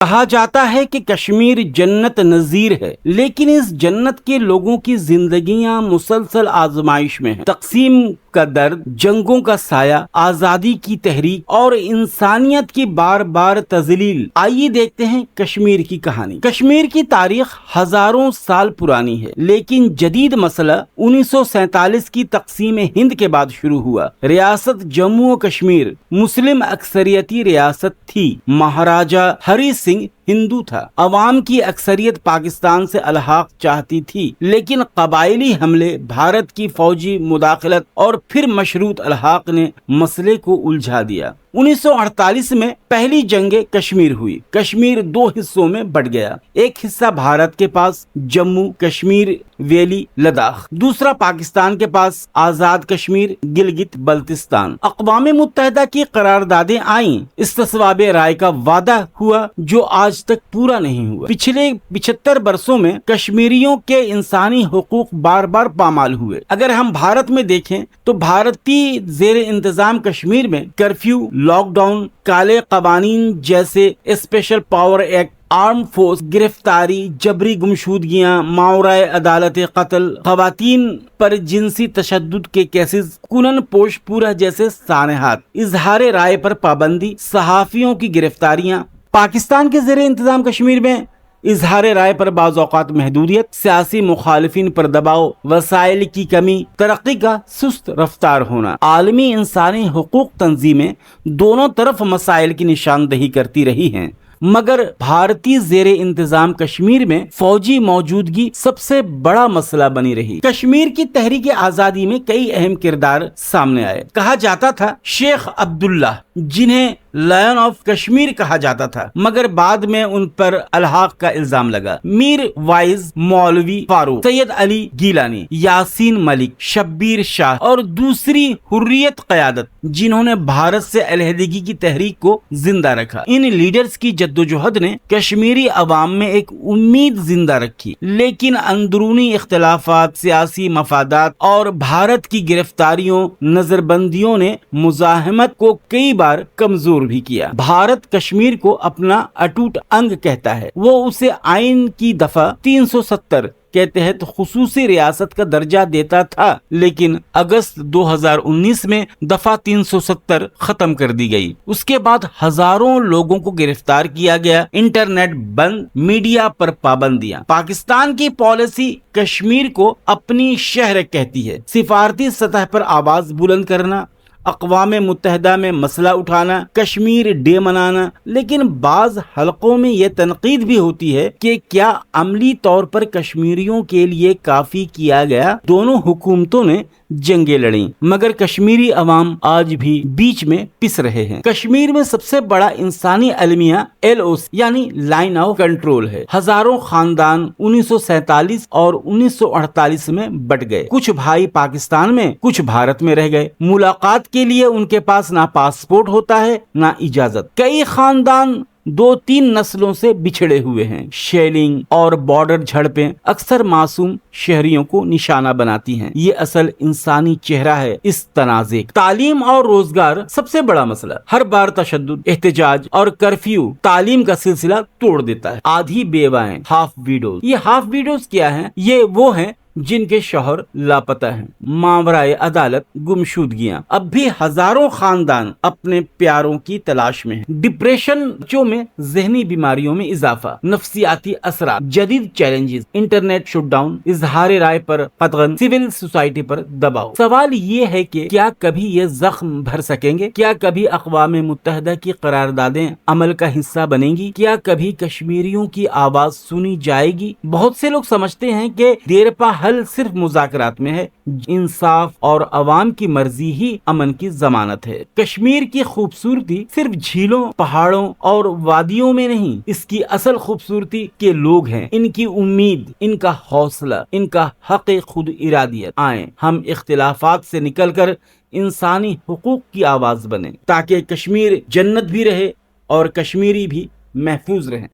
کہا جاتا ہے کہ کشمیر جنت نظیر ہے، لیکن اس جنت کے لوگوں کی زندگیاں مسلسل آزمائش میں ہیں۔ تقسیم کا درد، جنگوں کا سایہ، آزادی کی تحریک اور انسانیت کی بار بار تزلیل آئیے دیکھتے ہیں کشمیر کی کہانی۔ کشمیر کی تاریخ ہزاروں سال پرانی ہے، لیکن جدید مسئلہ انیس سو سینتالیس کی تقسیم ہند کے بعد شروع ہوا۔ ریاست جموں و کشمیر مسلم اکثریتی ریاست تھی۔ مہاراجا ہری Singh ہندو تھا۔ عوام کی اکثریت پاکستان سے الحاق چاہتی تھی، لیکن قبائلی حملے، بھارت کی فوجی مداخلت اور پھر مشروط الحاق نے مسئلے کو الجھا دیا۔ انیس سو اڑتالیس میں پہلی جنگ کشمیر ہوئی۔ کشمیر دو حصوں میں بٹ گیا۔ ایک حصہ بھارت کے پاس، جموں، کشمیر، ویلی، لداخ۔ دوسرا پاکستان کے پاس، آزاد کشمیر، گلگت بلتستان۔ اقوام متحدہ کی قراردادیں آئیں۔ استصواب رائے کا وعدہ ہوا، جو آج تک پورا نہیں ہوا۔ پچھلے پچہتر برسوں میں کشمیریوں کے انسانی حقوق بار بار پامال ہوئے۔ اگر ہم بھارت میں دیکھیں تو بھارتی زیر انتظام کشمیر میں کرفیو، لاک ڈاؤن، کالے قوانین جیسے special power act, arm force, گرفتاری، جبری گمشودگیاں ماورائے عدالت قتل، خواتین پر جنسی تشدد کے کیسز، کنن پوش پورا جیسے سانحات، اظہار رائے پر پابندی، صحافیوں کی گرفتاریاں پاکستان کے زیر انتظام کشمیر میں اظہار رائے پر بعض اوقات محدودیت، سیاسی مخالفین پر دباؤ، وسائل کی کمی، ترقی کا سست رفتار ہونا، عالمی انسانی حقوق تنظیمیں دونوں طرف مسائل کی نشاندہی کرتی رہی ہیں۔ مگر بھارتی زیر انتظام کشمیر میں فوجی موجودگی سب سے بڑا مسئلہ بنی رہی۔ کشمیر کی تحریک آزادی میں کئی اہم کردار سامنے آئے۔ کہا جاتا تھا شیخ عبداللہ جنہیں لائن آف کشمیر کہا جاتا تھا۔ مگر بعد میں ان پر الحاق کا الزام لگا۔ میر وائز مولوی فاروق، سید علی گیلانی، یاسین ملک، شبیر شاہ اور دوسری حریت قیادت، جنہوں نے بھارت سے علیحدگی کی تحریک کو زندہ رکھا۔ ان لیڈرز کی جدوجہد نے کشمیری عوام میں ایک امید زندہ رکھی۔ لیکن اندرونی اختلافات، سیاسی مفادات اور بھارت کی گرفتاریوں نظر بندیوں نے مزاحمت کو کئی بار کمزور بھی کیا۔ بھارت کشمیر کو اپنا اٹوٹ انگ کہتا ہے۔ وہ اسے آئین کی دفعہ تین سو ستر کے تحت خصوصی ریاست کا درجہ دیتا تھا، لیکن اگست دو ہزار انیس میں دفعہ تین سو ستر ختم کر دی گئی۔ اس کے بعد ہزاروں لوگوں کو گرفتار کیا گیا، انٹرنیٹ بند، میڈیا پر پابندیاں۔ پاکستان کی پالیسی کشمیر کو اپنی شہر کہتی ہے۔ سفارتی سطح پر آواز بلند کرنا اقوام متحدہ میں مسئلہ اٹھانا، کشمیر ڈے منانا، لیکن بعض حلقوں میں یہ تنقید بھی ہوتی ہے کہ کیا عملی طور پر کشمیریوں کے لیے کافی کیا گیا؟ دونوں حکومتوں نے جنگیں لڑیں، مگر کشمیری عوام آج بھی بیچ میں پس رہے ہیں۔ کشمیر میں سب سے بڑا انسانی المیہ ایل او سی یعنی لائن آف کنٹرول ہے۔ ہزاروں خاندان انیس سو سینتالیس اور انیس سو اڑتالیس میں بٹ گئے۔ کچھ بھائی پاکستان میں، کچھ بھارت میں رہ گئے۔ ملاقات کے لیے ان کے پاس نہ پاسپورٹ ہوتا ہے، نہ اجازت۔ کئی خاندان دو تین نسلوں سے بچھڑے ہوئے ہیں۔ شیلنگ اور بارڈر جھڑپیں اکثر معصوم شہریوں کو نشانہ بناتی ہیں۔ یہ اصل انسانی چہرہ ہے اس تنازع۔ تعلیم اور روزگار سب سے بڑا مسئلہ۔ ہر بار تشدد، احتجاج اور کرفیو تعلیم کا سلسلہ توڑ دیتا ہے۔ آدھی بیوائیں، ہاف ویڈوز۔ یہ ہاف ویڈوز کیا ہیں؟ یہ وہ ہیں جن کے شوہر لاپتہ ہیں۔ ماورائے عدالت گمشودگیاں اب بھی ہزاروں خاندان اپنے پیاروں کی تلاش میں ہیں۔ ڈپریشن جو میں ذہنی بیماریوں میں اضافہ۔ نفسیاتی اثرات۔ جدید چیلنجز۔ Internet shut down. اظہار رائے پر قطغن۔ سول سوسائٹی پر دباؤ۔ سوال یہ ہے کہ کیا کبھی یہ زخم بھر سکیں گے؟ کیا کبھی اقوام متحدہ کی قراردادیں عمل کا حصہ بنیں گی؟ کیا کبھی کشمیریوں کی آواز سنی جائے گی؟ بہت سے لوگ سمجھتے ہیں کہ دیر پا حل صرف مذاکرات میں ہے، انصاف اور عوام کی مرضی ہی امن کی ضمانت ہے۔ کشمیر کی خوبصورتی صرف جھیلوں، پہاڑوں اور وادیوں میں نہیں، اس کی اصل خوبصورتی کے لوگ ہیں۔ ان کی امید، ان کا حوصلہ، ان کا حق خود ارادیت۔ آئیں، ہم اختلافات سے نکل کر انسانی حقوق کی آواز بنے تاکہ کشمیر جنت بھی رہے اور کشمیری بھی محفوظ رہیں۔